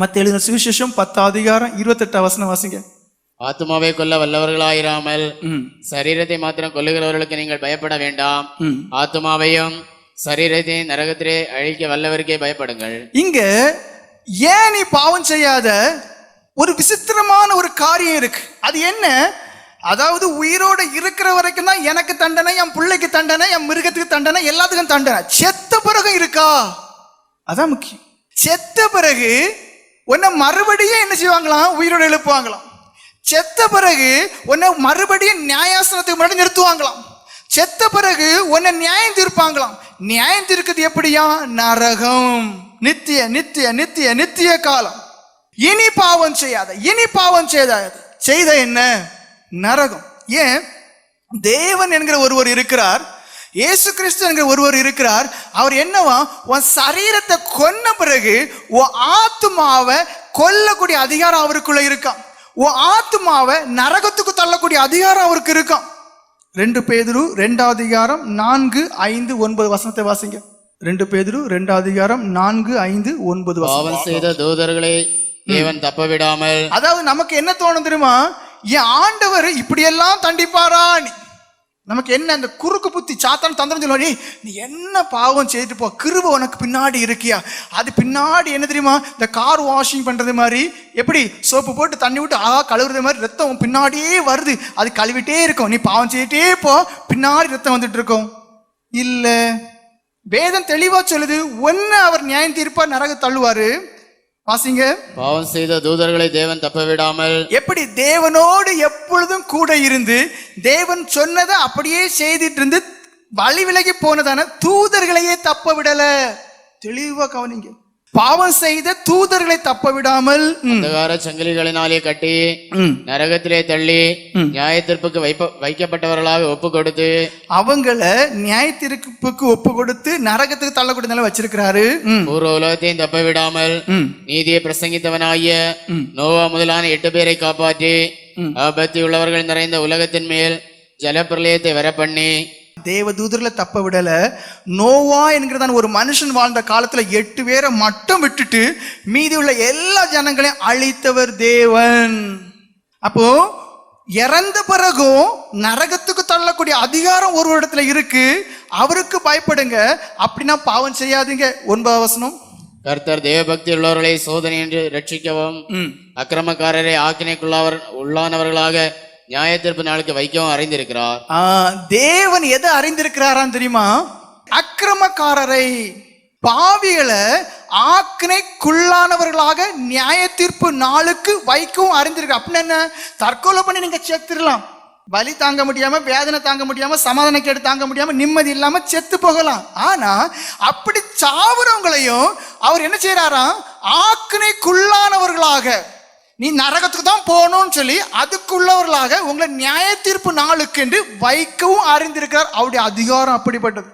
மத்த எழுதின சுவிசேஷம் பத்து அதிகாரம் இருபத்தெட்டு வசனம் வாசிங்க. ஆத்மாவை கொல்ல வல்லவர்களாயிராமல் சரீரத்தை மாத்திரம் கொல்லுகிறவர்களுக்கு நீங்கள் பயப்பட வேண்டாம். ஆத்மாவையும் சரீரத்தையும் நரகத்திலே அழிக்க வல்லவருக்கே பயப்படுங்கள். இங்க ஏன் நீ பாவம் செய்யாத? ஒரு விசித்திரமான ஒரு காரியம் இருக்கு. அது என்ன? அதாவது உயிரோட இருக்கிற வரைக்கும் தான் எனக்கு தண்டனை என் பிள்ளைக்கு தண்டனை என் மிருகத்துக்கு தண்டனை எல்லாத்துக்கும் தண்டனை. செத்த பிறகு இருக்கா? அதான் முக்கியம். செத்த பிறகு உன்னை மறுபடியும் என்ன செய்வாங்களாம்? உயிரோடு எழுப்புவாங்களாம். செத்த பிறகு உன்னை மறுபடியும் நியாயாசனத்துக்கு முன்னாடி நிறுத்துவாங்களாம். செத்த பிறகு உன்னை நியாயம் தீர்ப்பாங்களாம். நியாயம் தீர்க்கிறது எப்படியா? நரகம். நித்திய நித்திய நித்திய நித்திய காலம். இனி பாவம் செய்யாத இனி பாவம் செய்யாத செய்த என்ன? நரகம். ஏன்? தேவன் என்கிற ஒருவர் இருக்கிறார். இயேசு கிறிஸ்து என்கிற ஒருவர் இருக்கிறார். அவர் என்னவா? உன் சரீரத்தை கொன்ன பிறகு உன் ஆத்துமாவை கொல்லக்கூடிய அதிகாரம் அவருக்குள்ள இருக்காம் உன் ஆத்துமாவை நரகத்துக்கு தள்ளக்கூடிய அதிகாரம் அவருக்கு இருக்காம் ரெண்டு பேதுரு ரெண்டாவது அதிகாரம் நான்கு ஐந்து ஒன்பது வசனத்தை வாசிங்க. ரெண்டு பேதுரு ரெண்டாவது அதிகாரம் நான்கு ஐந்து ஒன்பது பாவம் செய்த தூதர்களை தேவன் தப்ப விடாமல் அதாவது நமக்கு என்ன தோணும் தெரியுமா? என் ஆண்டவர் இப்படியெல்லாம் தண்டிப்பாரா? நமக்கு என்ன அந்த குறுக்கு புத்தி சாத்தான் தந்திரம் சொல்லுவாடி நீ என்ன பாவம் செய்துட்டு போ கிருப உனக்கு பின்னாடி இருக்கியா? அது பின்னாடி என்ன தெரியுமா? இந்த கார் வாஷிங் பண்றது மாதிரி எப்படி சோப்பு போட்டு தண்ணி விட்டு அழகாக கழுவுறது மாதிரி ரத்தம் பின்னாடியே வருது. அது கழுவிட்டே இருக்கும். நீ பாவம் செய்துட்டே போ பின்னாடி ரத்தம் வந்துட்டு இருக்கும். இல்ல. வேதம் தெளிவா சொல்லுது ஒன்னு அவர் நியாயம் தீர்ப்பா நரக தள்ளுவாரு. வாசிங்க. பாவம் செய்த தூதர்களை தேவன் தப்ப விடாமல் எப்படி தேவனோடு எப்பொழுதும் கூட இருந்து தேவன் சொன்னதை அப்படியே செய்துட்டு இருந்து வழி விலகி போனதான தூதர்களையே தப்ப விடல தெளிவா கவனிங்க. பாவம் செய்த தூதர்களை தப்ப விடாமல் அந்தகார சங்கிலிகளினாலே கட்டி நரகத்திலே தள்ளி நியாயத்தீர்ப்புக்கு வைப்ப வைக்கப்பட்டவர்களாக ஒப்பு கொடுத்து அவங்கள நியாயத்திருப்புக்கு ஒப்பு கொடுத்து நரகத்துக்கு தள்ளக்கூடிய நிலை வச்சிருக்கிறாரு. பூர்வ உலகத்தையும் தப்ப விடாமல் நீதியை பிரசங்கித்தவனாகிய. நோவா முதலான எட்டு பேரை காப்பாற்றி. ஆபத்தி உள்ளவர்கள் நிறைந்த உலகத்தின் மேல் ஜலப்பிரளயத்தை வரப்பண்ணி தேவ தூதர்களை தப்ப விடல. நோவா என்கிறதான ஒரு மனுஷன் வாழ்ந்த காலத்துல எட்டு பேரை மட்டும் விட்டுட்டு மீதி உள்ள எல்லா ஜனங்களையும் அழித்தவர் தேவன். அப்போ இறந்த பிறகும் நரகத்துக்கு தள்ளக்கூடிய அதிகாரம் ஒரு இடத்துல இருக்கு. அவருக்கு பயப்படுங்க. அப்படின்னா பாவம் செய்யாதீங்க. ஒன்பது வசனம். கர்த்தர் தேவபக்தி உள்ளவர்களை சோதனை என்று ரட்சிக்கவும். அக்கிரமக்காரரை ஆக்கினைக்குள்ளாவர் உள்ளானவர்களாக நியாயத்தீர்ப்பு நாளுக்கு வைக்கவும் அறிந்திருக்கிறார். தேவன் எதை அறிந்திருக்கிறாராம் தெரியுமா? அக்கிரமக்காரரை பாவிகளை ஆக்கினைக்குள்ளானவர்களாக நியாய தீர்ப்பு நாளுக்கு வைக்கவும் அறிந்திருக்கு அப்படின்னு என்ன? தற்கொலை பண்ணி நீங்க செத்துடலாம். வலி தாங்க முடியாம வேதனை தாங்க முடியாம சமாதான கேடு தாங்க முடியாம நிம்மதி இல்லாம செத்து போகலாம். ஆனா அப்படி சாவுறவங்களையும் அவர் என்ன செய்யறாராம் ஆக்கினைக்குள்ளானவர்களாக நீ நரகத்துக்கு தான் போகணும்னு சொல்லி அதுக்குள்ளவர்களாக உங்களை நியாய தீர்ப்பு நாளுக்கு என்று வைக்கவும் அறிந்திருக்கிறார். அவருடைய அதிகாரம் அப்படிப்பட்டது.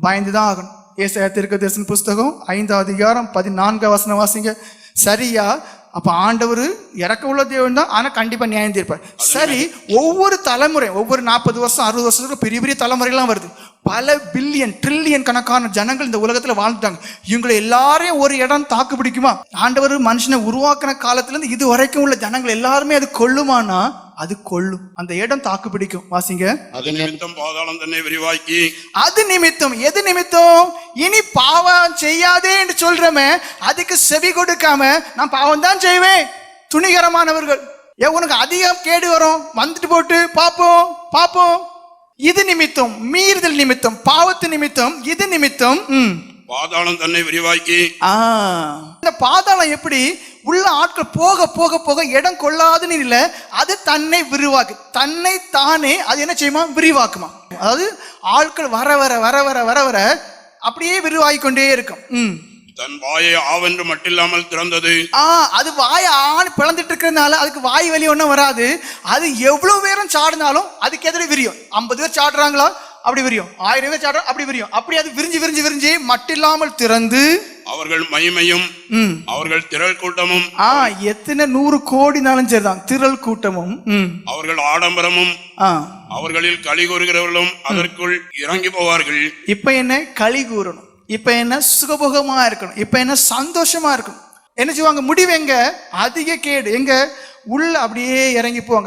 பயந்து தான் ஆகணும். ஏசாயா தீர்க்கதரிசன புஸ்தகம் ஐந்தாவது அதிகாரம் பதினான்கு வசனம் வாசிங்க. சரியா? அப்ப ஆண்டவர் இறக்க உள்ள தேவன் தான் ஆனா கண்டிப்பா நியாயம் தீர்ப்பார். சரி ஒவ்வொரு தலைமுறை ஒவ்வொரு நாற்பது வருஷம் அறுபது வருஷத்துக்கு பெரிய பெரிய தலைமுறைகள்லாம் வருது. பல பில்லியன் ட்ரில்லியன் கணக்கான ஜனங்கள் இந்த உலகத்துல வாழ்ந்துட்டாங்க. இவங்களை எல்லாரையும் ஒரு இடம் தாக்கு பிடிக்குமா? ஆண்டவர் மனுஷனை உருவாக்கின காலத்துல இருந்து இது வரைக்கும் உள்ள ஜனங்கள் எல்லாருமே அது கொல்லுமானா? அது கொல்லும் அந்த இடம் தாக்கு பிடிக்கும். வாசிங்க. அது நிமித்தம் பாதாளம் தன்னை விரிவாக்கி. அது நிமித்தம். எது நிமித்தம்? இனி பாவம் செய்யாதே என்று சொல்றமே அதுக்கு செவி கொடுக்காம நான் பாவம் தான் செய்வேன். துணிகரமானவர்கள். ஏன் உனக்கு அதிகம் கேடு வரும். வந்துட்டு போட்டு பாப்போம் பாப்போம் இது நிமித்தம் மீறுதல் நிமித்தம் பாவத்து நிமித்தம் இது நிமித்தம் பாதாளம் தன்னை விரிவாக்கி. ஆ. இந்த பாதாளம் எப்படி? உள்ள ஆட்கள் போக போக போக இடம் கொள்ளாதுன்னு இல்லை அது தன்னை விரிவாக்கு. தன்னை தானே அது என்ன செய்யுமா? விரிவாக்குமா. அதாவது ஆட்கள் வர வர வர வர வர வர அப்படியே விரிவாகி கொண்டே இருக்கும். ம். தன் வாயை ஆவென்று மட்டில்லாமல் திறந்தது. ஆ அது வாய் ஆண் பிளந்துட்டு இருக்கிறதுனால அதுக்கு வாய் வலி ஒன்றும் வராது. அது எவ்வளவு பேரும் சாடினாலும் அதுக்கு எதிரே விரியும். ஐம்பது பேர் சாடுறாங்களா? அப்படி விரியும். ஆயிரம் பேர் சாடுறா அப்படி விரியும். அப்படி அது விரிஞ்சு விரிஞ்சு விரிஞ்சு மட்டில்லாமல் திறந்து அவர்கள் மகிமையும் அவர்கள் திரள் கூட்டமும் ஆ எத்தனை நூறு கோடினாலும் சரிதான். திரள் கூட்டமும் அவர்கள் ஆடம்பரமும் அவர்களில் களி கூறுகிறவர்களும் அதற்குள் இறங்கி போவார்கள். இப்ப என்ன? களி கூறணும். இப்ப என்ன? சுகபோகமா இருக்கணும். இப்ப என்ன? சந்தோஷமா இருக்கணும். என்ன செய்வாங்க? முடிவு எங்க? அதிக கேடு. எங்க? உள்ள அப்படியே இறங்கி போவாங்க.